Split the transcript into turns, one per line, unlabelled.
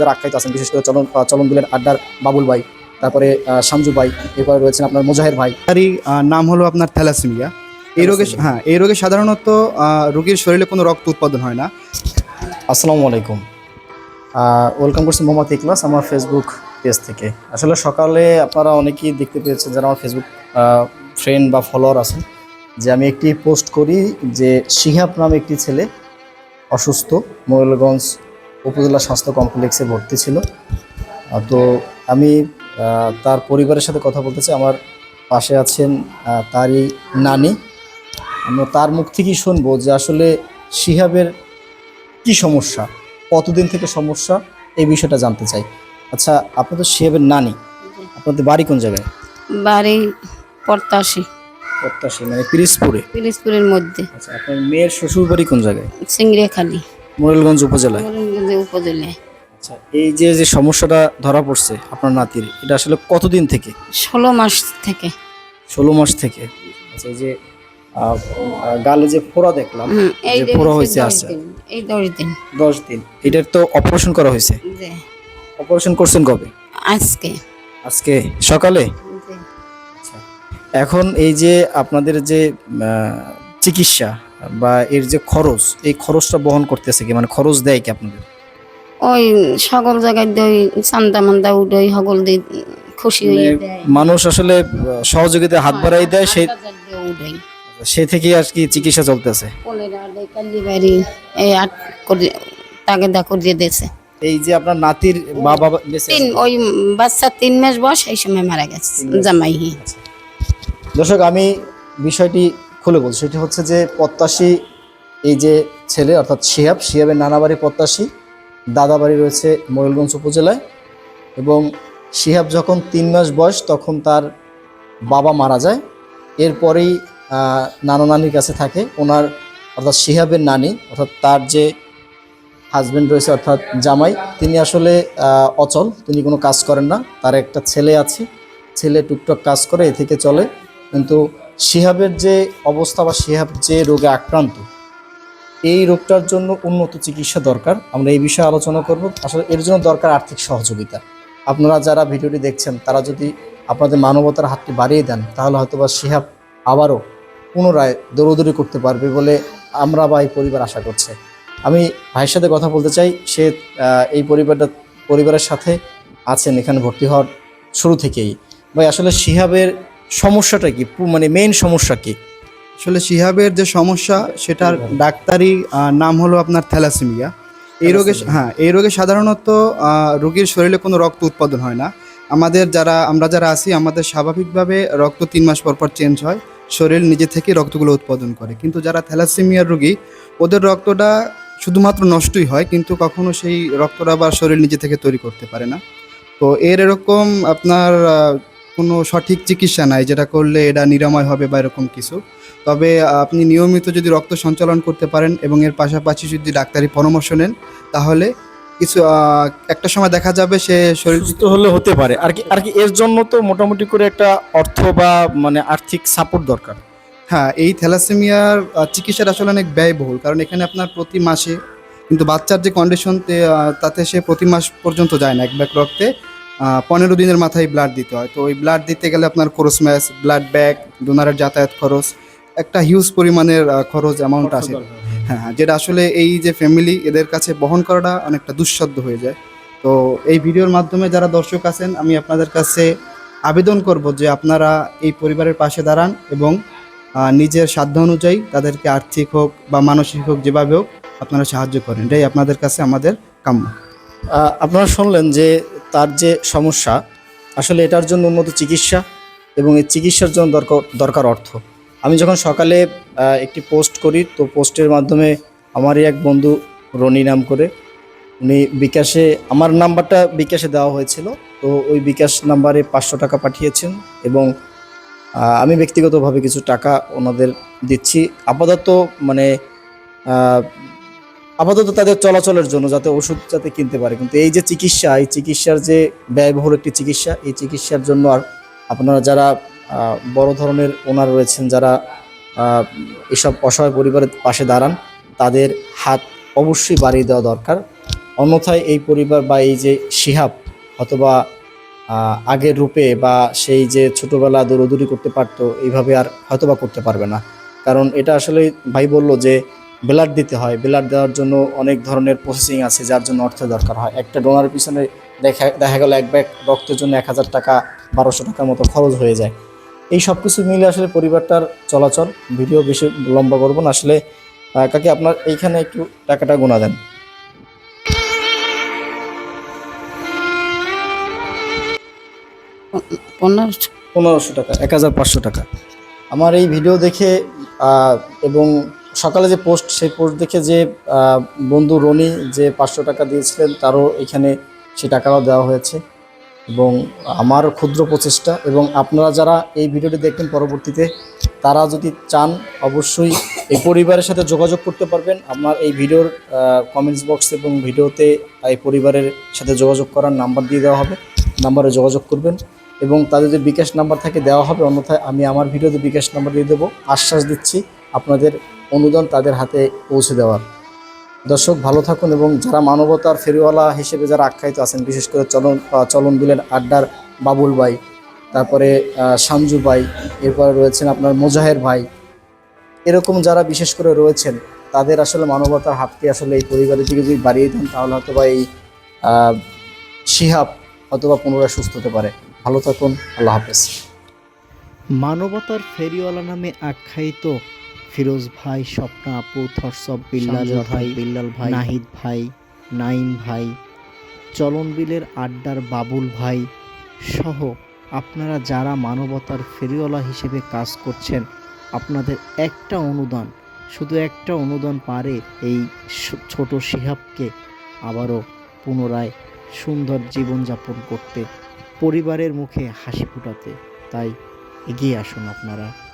যারা আখ্যায়িত আছেন বিশেষ করে চলন চলন দিলেন আড্ডার বাবুল ভাই তারপরে শামজু ভাই এরপরে রয়েছেন আপনার মোজাহের ভাই।
তারই নাম হলো আপনার থ্যালাসেমিয়া। এই রোগে হ্যাঁ এই রোগে সাধারণত রোগীর শরীরে কোনো রক্ত উৎপাদন হয় না।
আসসালামু আলাইকুম। ওয়েলকাম করছি মোহাম্মদ ইকলাস আমার ফেসবুক পেজ থেকে। আসলে সকালে আপনারা অনেকেই দেখতে পেয়েছেন যারা আমার ফেসবুক ফ্রেন্ড বা ফলোয়ার আছেন যে আমি একটি পোস্ট করি যে শিহাব নামে একটি ছেলে অসুস্থ মোরেলগঞ্জ উপজেলা স্বাস্থ্য কমপ্লেক্সে ভর্তি ছিল। তো আমি তার পরিবারের সাথে কথা বলতে চাই। আমার পাশে আছেন তারই নানি। আমরা তার মুখ থেকেই শুনব যে আসলে শিহাবের কি সমস্যা কতদিন থেকে সমস্যা এই বিষয়টা জানতে চাই। আচ্ছা আপনাদের শিহাবের নানি আপনাদের বাড়ি কোন জায়গায়?
বাড়ি পড়তাশি
প্রত্যাশী মানে পিরিজপুরে?
পিরিজপুরের মধ্যে।
আচ্ছা আপনার মেয়ের শ্বশুর বাড়ি কোন জায়গায়?
সিংড়িয়াখালী।
মোরেলগঞ্জ উপজেলায়?
করিমগঞ্জ উপজেলায়
আচ্ছা এই যে যে সমস্যাটা ধরা পড়ছে আপনার নাতির এটা আসলে কতদিন থেকে?
ষোলো মাস থেকে।
ষোলো মাস থেকে। আচ্ছা এই যে আহ, আহ, গালে যে ফোড়া দেখলাম
হুম, এই
যে
যে
ফোড়া
হচ্ছে
হয়েছে
দশ
আচ্ছা
দিন, এই দশ দিন।
দশ দিন। এটার তো অপারেশন করা হয়েছে?
যে
অপারেশন করছেন কবে?
আজকে।
আজকে? সকালে?
যে
আচ্ছা। এখন এই যে আপনাদের যে আহ, চিকিৎসা বা এর যে খরচ এই খরচটা বহন করতেছে কি? মানে খরচ দেয় কি আপনাদের?
ওই সকল জায়গায় দই চান্দা মান্দা উডই সকল দি খুশি হয়ে
মানে
দেয়।
মানুষ আসলে সহযোগিতায় হাত বাড়াই দেয়
হাজার দিয়ে উডই।
সে থেকেই আর কি চিকিৎসা চলতেছে।
দেয় বাড়ি এই আট করে তাকে দা করিয়ে দিয়েছে।
এই যে আপনার নাতির বাবা
তিন ওই বাচ্চা তিন মাস বয়স এই সময় মারা গেছে জামাই
দর্শক আমি বিষয়টি খুলে বলছি সেটি হচ্ছে যে প্রত্যাশী এই যে ছেলে অর্থাৎ শিহাব শিহাবের নানা বাড়ি প্রত্যাশী দাদা বাড়ি রয়েছে ময়ূরগঞ্জ উপজেলায় এবং শিহাব যখন তিন মাস বয়স তখন তার বাবা মারা যায়। এরপরেই নানা নানির কাছে থাকে। ওনার অর্থাৎ শিহাবের নানি, অর্থাৎ তার যে হাজব্যান্ড রয়েছে, অর্থাৎ জামাই, তিনি আসলে অচল। তিনি কোনো কাজ করেন না। তার একটা ছেলে আছে। ছেলে টুকটাক কাজ করে, এ থেকে চলে। কিন্তু শিহাবের যে অবস্থা বা শিহাব যে রোগে আক্রান্ত এই রোগটার জন্য উন্নত চিকিৎসা দরকার। আমরা এই বিষয়ে আলোচনা করব। আসলে এর জন্য দরকার আর্থিক সহযোগিতা। আপনারা যারা ভিডিওটি দেখছেন, তারা যদি আপনাদের মানবতার হাতটি বাড়িয়ে দেন, তাহলে হয়তো বা শিহাব আবারও পুনরায় দৌড়দৌড়ি করতে পারবে বলে আমরা বা এই পরিবার আশা করছে। আমি ভাইয়ের সাথে কথা বলতে চাই। সে এই পরিবারটা, পরিবারের সাথে আছেন, এখানে ভর্তি হওয়ার শুরু থেকেই। ভাই, আসলে শিহাবের সমস্যাটা কি? মানে মেইন সমস্যা কি?
আসলে শিহাবের যে সমস্যা সেটার ডাক্তারি নাম হলো আপনার থ্যালাসেমিয়া। এই রোগে হ্যাঁ এই রোগে সাধারণত রোগীর শরীরে কোনো রক্ত উৎপাদন হয় না। আমাদের যারা আমরা যারা আছি আমাদের স্বাভাবিকভাবে রক্ত তিন মাস পর পর চেঞ্জ হয়। শরীর নিজে থেকে রক্তগুলো উৎপাদন করে। কিন্তু যারা থ্যালাসেমিয়ার রোগী ওদের রক্তটা শুধুমাত্র নষ্টই হয় কিন্তু কখনো সেই রক্তটা আবার শরীর নিজে থেকে তৈরি করতে পারে না। তো এর এরকম আপনার কোনো সঠিক চিকিৎসা নাই যেটা করলে এটা নিরাময় হবে বা এরকম কিছু। তবে আপনি নিয়মিত যদি রক্ত সঞ্চালন করতে পারেন এবং এর পাশাপাশি যদি ডাক্তারি পরামর্শ নেন তাহলে কিছু একটা সময় দেখা যাবে সে শরীর
সুস্থ হলে হতে পারে। আর কি আর কি এর জন্য তো মোটামুটি করে একটা অর্থ বা মানে আর্থিক সাপোর্ট দরকার।
হ্যাঁ এই থ্যালাসেমিয়ার চিকিৎসাটা আসলে অনেক ব্যয়বহুল। কারণ এখানে আপনার প্রতি মাসে কিন্তু বাচ্চার যে কন্ডিশন তাতে সে প্রতি মাস পর্যন্ত যায় না এক ব্যাগ রক্তে। পনেরো দিনের মাথায় ব্লাড দিতে হয়। তো ওই ব্লাড দিতে গেলে আপনার খরচ ম্যাচ ব্লাড ব্যাগ ডোনারের যাতায়াত খরচ একটা হিউজ পরিমাণের খরচ অ্যামাউন্ট আসে। হ্যাঁ। হ্যাঁ যেটা আসলে এই যে ফ্যামিলি এদের কাছে বহন করাটা অনেকটা দুঃসাধ্য হয়ে যায়। তো এই ভিডিওর মাধ্যমে যারা দর্শক আছেন আমি আপনাদের কাছে আবেদন করব যে আপনারা এই পরিবারের পাশে দাঁড়ান এবং নিজের সাধ্য অনুযায়ী তাদেরকে আর্থিক হোক বা মানসিক হোক যেভাবে হোক আপনারা সাহায্য করেন। এটাই আপনাদের কাছে আমাদের কাম্য।
আপনারা শুনলেন যে তার যে সমস্যা, আসলে এটার জন্য উন্নত চিকিৎসা এবং এই চিকিৎসার জন্য দরকার দরকার অর্থ। আমি যখন সকালে একটি পোস্ট করি, তো পোস্টের মাধ্যমে আমারই এক বন্ধু রনি নাম করে, উনি বিকাশে, আমার নাম্বারটা বিকাশে দেওয়া হয়েছিল, তো ওই বিকাশ নাম্বারে পাঁচশো টাকা পাঠিয়েছেন এবং আমি ব্যক্তিগতভাবে কিছু টাকা ওনাদের দিচ্ছি। আপাতত মানে আপাতত তাদের চলাচলের জন্য যাতে ওষুধ যাতে কিনতে পারে। কিন্তু এই যে চিকিৎসা, এই চিকিৎসার যে ব্যয়বহুল একটি চিকিৎসা, এই চিকিৎসার জন্য আর আপনারা যারা বড় ধরনের ওনার রয়েছেন, যারা এসব অসহায় পরিবারের পাশে দাঁড়ান, তাদের হাত অবশ্যই বাড়িয়ে দেওয়া দরকার। অন্যথায় এই পরিবার বা এই যে শিহাব, অথবা আগের রূপে বা সেই যে ছোটোবেলা দৌড়দৌড়ি করতে পারতো, এইভাবে আর হয়তোবা করতে পারবে না। কারণ এটা আসলে ভাই বলল যে ব্লাড দিতে হয়। ব্লাড দেওয়ার জন্য অনেক ধরনের প্রসেসিং আছে যার জন্য অর্থ দরকার হয়। একটা ডোনার পিছনে দেখা দেখা গেল এক ব্যাগ রক্তের জন্য এক হাজার টাকা বারোশো টাকার মতো খরচ হয়ে যায়। এই সব কিছু মিলে আসলে পরিবারটার চলাচল ভিডিও বেশি লম্বা করব না। আসলে কাকে আপনার এইখানে একটু টাকাটা গোনা দেন।
পনেরোশো।
টাকা এক হাজার পাঁচশো টাকা। আমার এই ভিডিও দেখে এবং সকালে যে পোস্ট, সেই পোস্ট দেখে যে বন্ধু রনি যে পাঁচশো টাকা দিয়েছিলেন, তারও এখানে সেই টাকাও দেওয়া হয়েছে। এবং আমার ক্ষুদ্র প্রচেষ্টা এবং আপনারা যারা এই ভিডিওটি দেখবেন পরবর্তীতে, তারা যদি চান, অবশ্যই এই পরিবারের সাথে যোগাযোগ করতে পারবেন। আমার এই ভিডিওর কমেন্টস বক্স এবং ভিডিওতে এই পরিবারের সাথে যোগাযোগ করার নাম্বার দিয়ে দেওয়া হবে। নাম্বারে যোগাযোগ করবেন এবং তাদের যে বিকাশ নাম্বার থাকে, দেওয়া হবে। অন্যথায় আমি আমার ভিডিওতে বিকাশ নাম্বার দিয়ে দেবো। আশ্বাস দিচ্ছি আপনাদের অনুদান তাদের হাতে পৌঁছে দেওয়ার। দর্শক, ভালো থাকুন এবং যারা মানবতার ফেরিওয়ালা হিসেবে যারা আখ্যায়িত আছেন, বিশেষ করে চলন চলন বিলের আড্ডার বাবুল ভাই, তারপরে সাঞ্জু ভাই, এরপরে রয়েছেন আপনার মোজাহের ভাই। এরকম যারা বিশেষ করে রয়েছেন, তাদের আসলে মানবতার হাতকে আসলে এই পরিবারের দিকে যদি বাড়িয়ে দেন, তাহলে হয়তো বা এই শিহাব অথবা পুনরায় সুস্থ হতে পারে। ভালো থাকুন, আল্লাহ হাফেজ।
মানবতার ফেরিওয়ালা নামে আখ্যায়িত ফিরোজ ভাই স্বপ্না আপু থরসব বিল্লাল ভাই বিল্লাল ভাই। নাহিদ ভাই নাইম ভাই চলন বিলের আড্ডার বাবুল ভাই সহ আপনারা যারা মানবতার ফেরিওয়ালা হিসেবে কাজ করছেন আপনাদের একটা অনুদান শুধু একটা অনুদান পারে এই ছোট শিহাবকে আবারও পুনরায় সুন্দর জীবনযাপন করতে পরিবারের মুখে হাসি ফোটাতে। তাই এগিয়ে আসুন আপনারা।